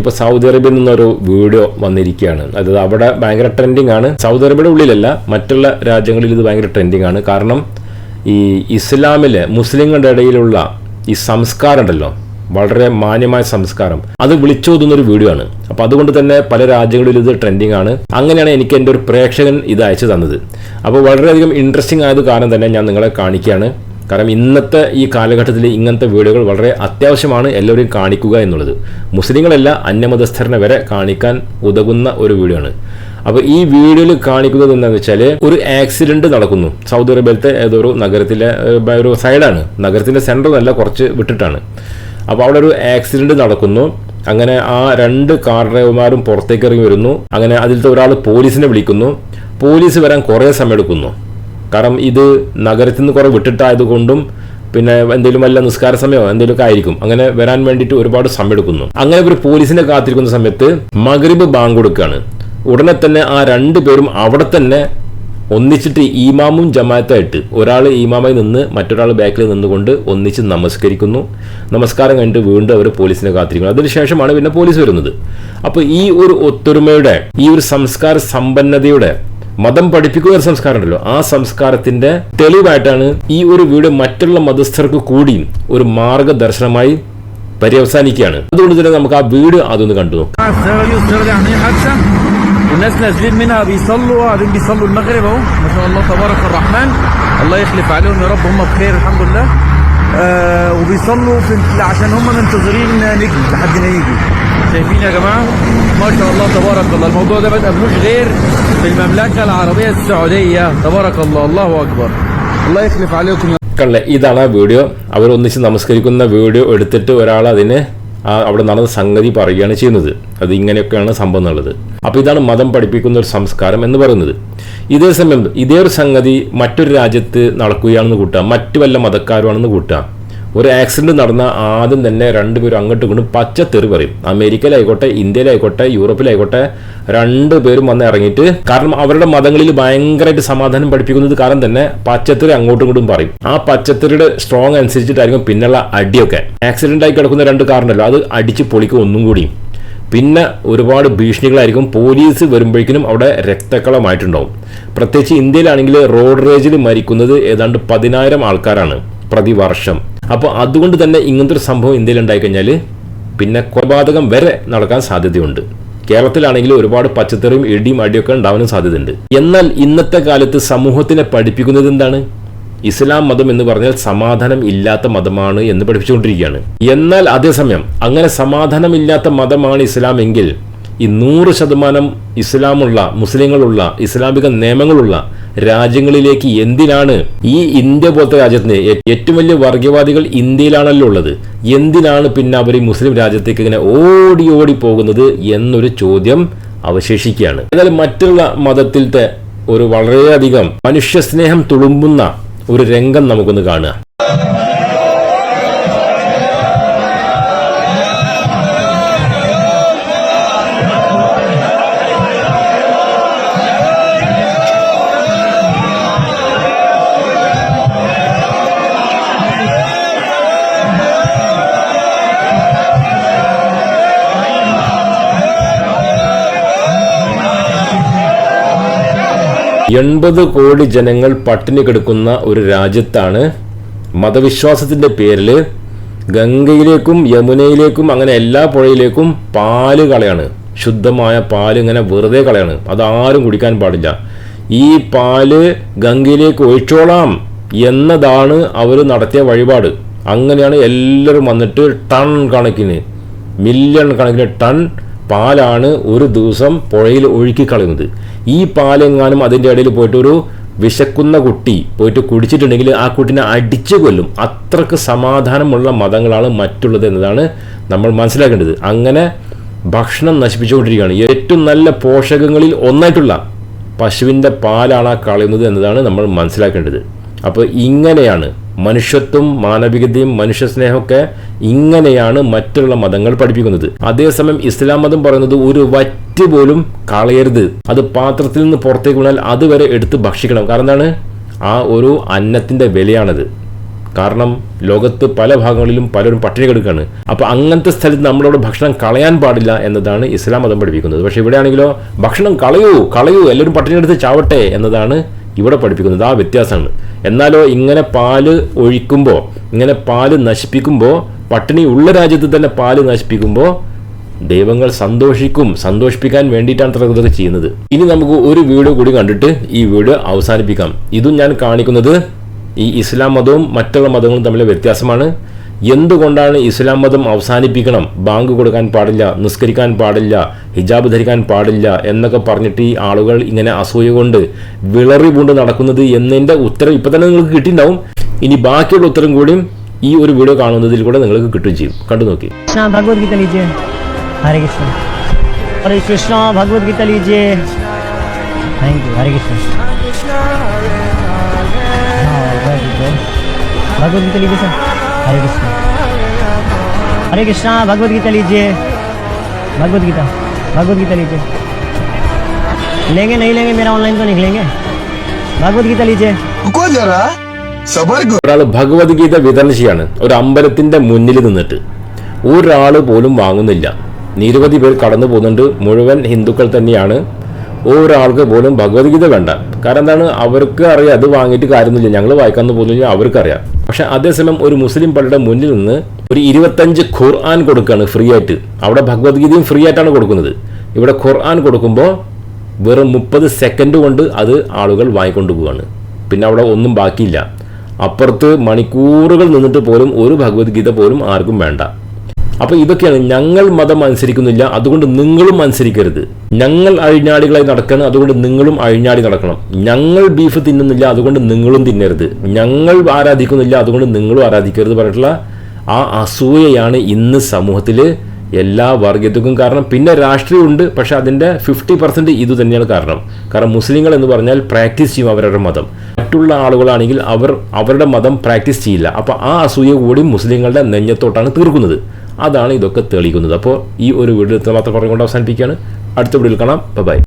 ഇപ്പൊ സൗദി അറേബ്യയിൽ നിന്നൊരു വീഡിയോ വന്നിരിക്കുകയാണ്. അതായത് അവിടെ ഭയങ്കര ട്രെൻഡിങ് ആണ്. സൗദി അറേബ്യയുടെ ഉള്ളിലല്ല മറ്റുള്ള രാജ്യങ്ങളിൽ ഇത് ഭയങ്കര ട്രെൻഡിങ് ആണ്. കാരണം ഈ ഇസ്ലാമിലെ മുസ്ലിങ്ങളുടെ ഇടയിലുള്ള ഈ സംസ്കാരം ഉണ്ടല്ലോ വളരെ മാന്യമായ സംസ്കാരം. അത് വിളിച്ചോതുന്ന ഒരു വീഡിയോ ആണ്. അപ്പൊ അതുകൊണ്ട് തന്നെ പല രാജ്യങ്ങളിലും ഇത് ട്രെൻഡിങ് ആണ്. അങ്ങനെയാണ് എനിക്ക് എന്റെ ഒരു പ്രേക്ഷകൻ ഇത് അയച്ചു തന്നത്. അപ്പോൾ വളരെയധികം ഇൻട്രസ്റ്റിംഗ് ആയത് കാരണം തന്നെ ഞാൻ നിങ്ങളെ കാണിക്കുകയാണ്. കാരണം ഇന്നത്തെ ഈ കാലഘട്ടത്തിൽ ഇങ്ങനത്തെ വീഡിയോകൾ വളരെ അത്യാവശ്യമാണ് എല്ലാവരും കാണിക്കുക എന്നുള്ളത്. മുസ്ലിങ്ങളല്ല അന്യമതസ്ഥരനെ വരെ കാണിക്കാൻ ഉതകുന്ന ഒരു വീഡിയോ ആണ് അപ്പോൾ ഈ വീഡിയോയിൽ കാണിക്കുന്നത് എന്താണെന്ന് വെച്ചാൽ ഒരു ആക്സിഡന്റ് നടക്കുന്നു. സൗദി അറേബ്യത്തെ ഏതോ ഒരു നഗരത്തിലെ ഒരു സൈഡാണ് നഗരത്തിന്റെ സെന്റർ നല്ല കുറച്ച് വിട്ടിട്ടാണ്. അപ്പോൾ അവിടെ ഒരു ആക്സിഡന്റ് നടക്കുന്നു. അങ്ങനെ ആ രണ്ട് കാർ ഡ്രൈവർമാരും പുറത്തേക്ക് ഇറങ്ങി വരുന്നു. അങ്ങനെ അതിലത്തെ ഒരാൾ പോലീസിനെ വിളിക്കുന്നു. പോലീസ് വരാൻ കുറേ സമയം എടുക്കുന്നു. കാരണം ഇത് നഗരത്തിൽ നിന്ന് കുറേ വിട്ടിട്ടായതുകൊണ്ടും പിന്നെ എന്തെങ്കിലും വല്ല നിസ്കാര സമയമോ എന്തെങ്കിലുമൊക്കെ ആയിരിക്കും. അങ്ങനെ വരാൻ വേണ്ടിയിട്ട് ഒരുപാട് സമയം എടുക്കുന്നു അങ്ങനെ ഒരു പോലീസിനെ കാത്തിരിക്കുന്ന സമയത്ത് മഗ്രിബ് ബാങ്ക് കൊടുക്കുകയാണ് ഉടനെ തന്നെ ആ രണ്ട് പേരും അവിടെ തന്നെ ഒന്നിച്ചിട്ട് ഈമാമും ജമാഅത്തായിട്ട് ഒരാൾ ഈമാമായി നിന്ന് മറ്റൊരാൾ ബാക്കിൽ നിന്നുകൊണ്ട് ഒന്നിച്ച് നമസ്കരിക്കുന്നു. നമസ്കാരം കഴിഞ്ഞിട്ട് വീണ്ടും അവർ പോലീസിനെ കാത്തിരിക്കുന്നു. അതിനുശേഷമാണ് പിന്നെ പോലീസ് വരുന്നത്. അപ്പോൾ ഈ ഒരു ഒത്തൊരുമയുടെ ഈ ഒരു സംസ്കാര സമ്പന്നതയുടെ മതം പഠിപ്പിക്കുന്ന ഒരു സംസ്കാരം ഉണ്ടല്ലോ ആ സംസ്കാരത്തിന്റെ തെളിവായിട്ടാണ് ഈ ഒരു വീഡിയോ മറ്റുള്ള മതസ്ഥർക്ക് കൂടി ഒരു മാർഗദർശനമായി പര്യവസാനിക്കുകയാണ് അതുകൊണ്ട് തന്നെ നമുക്ക് ആ വീഡിയോ അതൊന്ന് കണ്ടു നോക്കാം الصغير يستغل عن حادثة والناس نازلين منها بيصلوا قاعدين بيصلوا المغرب اهو ما شاء الله تبارك الرحمن الله يخلف عليهم يا رب هم بخير الحمد لله آه وبيصلوا في عشان هم منتظرين نجم لحد ما يجي شايفين يا جماعه ما شاء الله تبارك الله الموضوع ده ما تقابلوش غير في المملكه العربيه السعوديه تبارك الله الله اكبر الله يخلف عليكم يا കണ്ടേ ഇതാണ് ആ വീഡിയോ അവർ ഒന്നിച്ച് നമസ്കരിക്കുന്ന വീഡിയോ എടുത്തിട്ട് ഒരാൾ അതിന് ആ അവിടെ നടന്ന സംഗതി പറയുകയാണ് ചെയ്യുന്നത് അത് ഇങ്ങനെയൊക്കെയാണ് സംഭവം എന്നുള്ളത് അപ്പോൾ ഇതാണ് മതം പഠിപ്പിക്കുന്ന ഒരു സംസ്കാരം എന്ന് പറയുന്നത് ഇതേ സമയം ഇതേ ഒരു സംഗതി മറ്റൊരു രാജ്യത്ത് നടക്കുകയാണെന്ന് കൂട്ടുക മറ്റു വല്ല മതക്കാരുമാണെന്ന് കൂട്ടുക ഒരു ആക്സിഡന്റ് നടന്ന ആദ്യം തന്നെ രണ്ടുപേരും അങ്ങോട്ടും പച്ച തെറി പറയും. അമേരിക്കയിലായിക്കോട്ടെ ഇന്ത്യയിലായിക്കോട്ടെ യൂറോപ്പിലായിക്കോട്ടെ രണ്ടുപേരും വന്ന് ഇറങ്ങിയിട്ട് കാരണം അവരുടെ മതങ്ങളിൽ ഭയങ്കരമായിട്ട് സമാധാനം പഠിപ്പിക്കുന്നത് കാരണം തന്നെ പച്ചത്തെറി അങ്ങോട്ടും ഇങ്ങോട്ടും പറയും. ആ പച്ചത്തെറിയുടെ സ്ട്രോങ് അനുസരിച്ചിട്ടായിരിക്കും പിന്നുള്ള അടിയൊക്കെ. ആക്സിഡന്റ് ആയി കിടക്കുന്ന രണ്ട് കാറുണ്ടല്ലോ അത് അടിച്ച് പൊളിക്കും ഒന്നും കൂടി. പിന്നെ ഒരുപാട് ഭീഷണികളായിരിക്കും പോലീസ് വരുമ്പോഴേക്കും അവിടെ രക്തക്കളമായിട്ടുണ്ടാവും പ്രത്യേകിച്ച് ഇന്ത്യയിലാണെങ്കിൽ റോഡ് റേജിൽ മരിക്കുന്നത് ഏതാണ്ട് പതിനായിരം ആൾക്കാരാണ് പ്രതിവർഷം. അപ്പോൾ അതുകൊണ്ട് തന്നെ ഇങ്ങനത്തെ ഒരു സംഭവം ഇന്ത്യയിൽ ഉണ്ടായിക്കഴിഞ്ഞാൽ പിന്നെ കൊലപാതകം വരെ നടക്കാൻ സാധ്യതയുണ്ട്. കേരളത്തിലാണെങ്കിൽ ഒരുപാട് പച്ചത്തറിയും ഇടിയും അടിയൊക്കെ ഉണ്ടാവാനും സാധ്യതയുണ്ട്. എന്നാൽ ഇന്നത്തെ കാലത്ത് സമൂഹത്തിനെ പഠിപ്പിക്കുന്നത് എന്താണ്? ഇസ്ലാം മതം എന്ന് പറഞ്ഞാൽ സമാധാനം ഇല്ലാത്ത മതമാണ് എന്ന് പഠിപ്പിച്ചുകൊണ്ടിരിക്കുകയാണ്. എന്നാൽ അതേസമയം അങ്ങനെ സമാധാനം ഇല്ലാത്ത മതമാണ് ഇസ്ലാം എങ്കിൽ ഈ നൂറ് ശതമാനം ഇസ്ലാമുള്ള മുസ്ലിങ്ങളുള്ള ഇസ്ലാമിക നിയമങ്ങളുള്ള രാജ്യങ്ങളിലേക്ക് എന്തിനാണ് ഈ ഇന്ത്യ പോലത്തെ രാജ്യത്തിന് ഏറ്റവും വലിയ വർഗീയവാദികൾ ഇന്ത്യയിലാണല്ലോ ഉള്ളത്? എന്തിനാണ് പിന്നെ അവർ ഈ മുസ്ലിം രാജ്യത്തേക്ക് ഇങ്ങനെ ഓടി ഓടി പോകുന്നത് എന്നൊരു ചോദ്യം അവശേഷിക്കുകയാണ്. എന്നാൽ മറ്റുള്ള മതത്തിലത്തെ ഒരു വളരെയധികം മനുഷ്യസ്നേഹം തുളുമ്പുന്ന ഒരു രംഗം നമുക്കൊന്ന് കാണുക. എൺപത് കോടി ജനങ്ങൾ പട്ടിണി കിടക്കുന്ന ഒരു രാജ്യത്താണ് മതവിശ്വാസത്തിന്റെ പേരിൽ ഗംഗയിലേക്കും യമുനയിലേക്കും അങ്ങനെ എല്ലാ പുഴയിലേക്കും പാൽ കളയാണ്. ശുദ്ധമായ പാൽ ഇങ്ങനെ വെറുതെ കളയാണ്. അതാരും കുടിക്കാൻ പാടില്ല. ഈ പാൽ ഗംഗയിലേക്ക് ഒഴിച്ചോളാം എന്നതാണ് അവർ നടത്തിയ വഴിപാട്. അങ്ങനെയാണ് എല്ലാവരും വന്നിട്ട് ടൺ കണക്കിന് മില്യൺ കണക്കിന് ടൺ പാലാണ് ഒരു ദിവസം പുഴയിൽ ഒഴുക്കി കളയുന്നത്. ഈ പാലെങ്ങാനും അതിന്റെ ഇടയിൽ പോയിട്ട് ഒരു വിശക്കുന്ന കുട്ടി പോയിട്ട് കുടിച്ചിട്ടുണ്ടെങ്കിൽ ആ കുട്ടിനെ അടിച്ചു കൊല്ലും. അത്രയ്ക്ക് സമാധാനമുള്ള മതങ്ങളാണ് മറ്റുള്ളത് എന്നതാണ് നമ്മൾ മനസ്സിലാക്കേണ്ടത്. അങ്ങനെ ഭക്ഷണം നശിപ്പിച്ചുകൊണ്ടിരിക്കുകയാണ്. ഏറ്റവും നല്ല പോഷകങ്ങളിൽ ഒന്നായിട്ടുള്ള പശുവിന്റെ പാലാണ് ആ കളയുന്നത് എന്നതാണ് നമ്മൾ മനസ്സിലാക്കേണ്ടത്. അപ്പോൾ ഇങ്ങനെയാണ് മനുഷ്യത്വം മാനവികതയും മനുഷ്യസ്നേഹമൊക്കെ ഇങ്ങനെയാണ് മറ്റുള്ള മതങ്ങൾ പഠിപ്പിക്കുന്നത്. അതേസമയം ഇസ്ലാം മതം പറയുന്നത് ഒരു വറ്റ് പോലും കളയരുത്. അത് പാത്രത്തിൽ നിന്ന് പുറത്തേക്ക് വീണാൽ അതുവരെ എടുത്ത് ഭക്ഷിക്കണം. കാരണം എന്താണ്? ആ ഒരു അന്നത്തിന്റെ വിലയാണത്. കാരണം ലോകത്ത് പല ഭാഗങ്ങളിലും പലരും പട്ടിണി കിടക്കുകയാണ്. അപ്പോൾ അങ്ങനത്തെ സ്ഥലത്ത് നമ്മളോട് ഭക്ഷണം കളയാൻ പാടില്ല എന്നതാണ് ഇസ്ലാം മതം പഠിപ്പിക്കുന്നത്. പക്ഷേ ഇവിടെയാണെങ്കിലോ ഭക്ഷണം കളയൂ കളയൂ എല്ലാവരും പട്ടിണി എടുത്ത് ചാവട്ടെ എന്നതാണ് ഇവിടെ പഠിപ്പിക്കുന്നത്. ആ വ്യത്യാസമാണ്. എന്നാലോ ഇങ്ങനെ പാൽ ഒഴിക്കുമ്പോൾ ഇങ്ങനെ പാൽ നശിപ്പിക്കുമ്പോൾ പട്ടിണി ഉള്ള രാജ്യത്ത് തന്നെ പാൽ നശിപ്പിക്കുമ്പോൾ ദൈവങ്ങൾ സന്തോഷിക്കും സന്തോഷിപ്പിക്കാൻ വേണ്ടിയിട്ടാണ് അത്ര ഇതൊക്കെ ചെയ്യുന്നത്. ഇനി നമുക്ക് ഒരു വീഡിയോ കൂടി കണ്ടിട്ട് ഈ വീഡിയോ അവസാനിപ്പിക്കാം. ഇതും ഞാൻ കാണിക്കുന്നത് ഈ ഇസ്ലാം മതവും മറ്റുള്ള മതങ്ങളും തമ്മിലെ വ്യത്യാസമാണ്. എന്തുകൊണ്ടാണ് ഇസ്ലാം മതം അവസാനിപ്പിക്കണം? ബാങ്ക് കൊടുക്കാൻ പാടില്ല നിസ്കരിക്കാൻ പാടില്ല ഹിജാബ് ധരിക്കാൻ പാടില്ല എന്നൊക്കെ പറഞ്ഞിട്ട് ഈ ആളുകൾ ഇങ്ങനെ അസൂയ കൊണ്ട് വിളറി പൂണ്ട് നടക്കുന്നത് എന്നതിന്റെ ഉത്തരം ഇപ്പം തന്നെ നിങ്ങൾക്ക് കിട്ടിയിട്ടുണ്ടാവും. ഇനി ബാക്കിയുള്ള ഉത്തരം കൂടിയും ഈ ഒരു വീഡിയോ കാണുന്നതിൽ കൂടെ നിങ്ങൾക്ക് കിട്ടുകയും ചെയ്യും. കണ്ടു നോക്കി. ഭഗവത്ഗീത ലീജിയേ ഹരേ കൃഷ്ണ. ഹരേ കൃഷ്ണ ലീജിയേ താങ്ക് ഹരേ കൃഷ്ണ. ലീജിയേ സർ. हाँ, very good. भगवद गीता लीजिए सर हरे कृष्ण हरे कृष्णा भगवद गीता लीजिए भगवद गीता भगवद गीता लीजिए लेंगे नहीं लेंगे मेरा ऑनलाइन तो निकलेंगे भगवद गीता लीजिए रुको जरा सबर करो ഒരാൾ ഭഗവത്ഗീത വിതരണം ചെയ്യാണ് ഒരു അമ്പലത്തിന്റെ മുന്നിൽ നിന്നിട്ട് ഒരാൾ പോലും വാങ്ങുന്നില്ല നിരവധി പേർ കടന്നു പോകുന്നുണ്ട് മുഴുവൻ ഹിന്ദുക്കൾ തന്നെയാണ് ഒരാൾക്ക് പോലും ഭഗവത്ഗീത വേണ്ട. കാരണം എന്താണ്? അവർക്ക് അറിയാം അത് വാങ്ങിയിട്ട് കാര്യമൊന്നുമില്ല. ഞങ്ങൾ വായിക്കാന്ന് പോകുന്നില്ല അവർക്കറിയാം. പക്ഷെ അതേസമയം ഒരു മുസ്ലിം പള്ളിയുടെ മുന്നിൽ നിന്ന് ഒരു ഇരുപത്തഞ്ച് ഖുർആൻ കൊടുക്കുകയാണ് ഫ്രീ ആയിട്ട് അവിടെ ഭഗവത്ഗീതയും ഫ്രീ ആയിട്ടാണ് കൊടുക്കുന്നത്. ഇവിടെ ഖുർആൻ കൊടുക്കുമ്പോൾ വെറും മുപ്പത് സെക്കൻഡ് കൊണ്ട് അത് ആളുകൾ വാങ്ങിക്കൊണ്ട് പോവാണ്. പിന്നെ അവിടെ ഒന്നും ബാക്കിയില്ല. അപ്പുറത്ത് മണിക്കൂറുകൾ നിന്നിട്ട് പോലും ഒരു ഭഗവത്ഗീത പോലും ആർക്കും വേണ്ട. അപ്പൊ ഇതൊക്കെയാണ് ഞങ്ങൾ മതം അനുസരിക്കുന്നില്ല അതുകൊണ്ട് നിങ്ങളും അനുസരിക്കരുത്. ഞങ്ങൾ അഴിഞ്ഞാടികളായി നടക്കണം അതുകൊണ്ട് നിങ്ങളും അഴിഞ്ഞാടി നടക്കണം. ഞങ്ങൾ ബീഫ് തിന്നുന്നില്ല അതുകൊണ്ട് നിങ്ങളും തിന്നരുത്. ഞങ്ങൾ ആരാധിക്കുന്നില്ല അതുകൊണ്ട് നിങ്ങളും ആരാധിക്കരുത് പറഞ്ഞിട്ടുള്ള ആ അസൂയയാണ് ഇന്ന് സമൂഹത്തിൽ എല്ലാ വർഗീയതക്കും കാരണം. പിന്നെ രാഷ്ട്രീയമുണ്ട് പക്ഷെ അതിന്റെ ഫിഫ്റ്റി പെർസെന്റ് ഇത് തന്നെയാണ് കാരണം. കാരണം മുസ്ലിങ്ങൾ എന്ന് പറഞ്ഞാൽ പ്രാക്ടീസ് ചെയ്യും അവരുടെ മതം. മറ്റുള്ള ആളുകളാണെങ്കിൽ അവർ അവരുടെ മതം പ്രാക്ടീസ് ചെയ്യില്ല. അപ്പോൾ ആ അസൂയ കൂടി മുസ്ലിങ്ങളുടെ നെഞ്ഞത്തോട്ടാണ് തീർക്കുന്നത്. അതാണ് ഇതൊക്കെ തെളിയിക്കുന്നത്. അപ്പോൾ ഈ ഒരു വീഡിയോ മാത്രം പറഞ്ഞുകൊണ്ട് അവസാനിപ്പിക്കുകയാണ്. അടുത്ത വീഡിയോയിൽ കാണാം. ബൈ